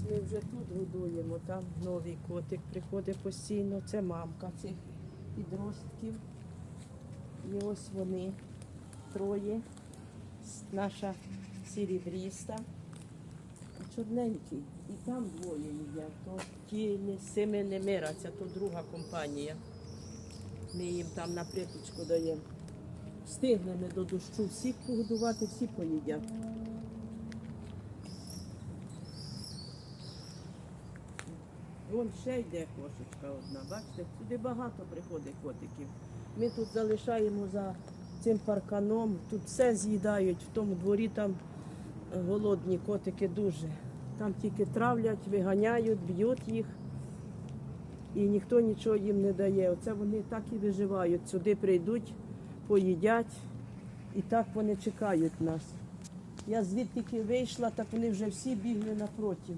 вже тут годуємо, там новий котик приходить постійно. Це мамка цих підростків. І ось вони троє. Наша сірібріста. Чорненький. І там двоє їдять. То ті не, з цими не мираться, то друга компанія. Ми їм там на приточку даємо. Встигнемо до дощу всіх погодувати, всі поїдять. Вон ще йде кошечка одна, бачите, сюди багато приходить котиків. Ми тут залишаємо за цим парканом, тут все з'їдають, в тому дворі там голодні котики дуже. Там тільки травлять, виганяють, б'ють їх. І ніхто нічого їм не дає. Оце вони так і виживають. Сюди прийдуть, поїдять, і так вони чекають нас. Я звідти вийшла, так вони вже всі бігли напротив.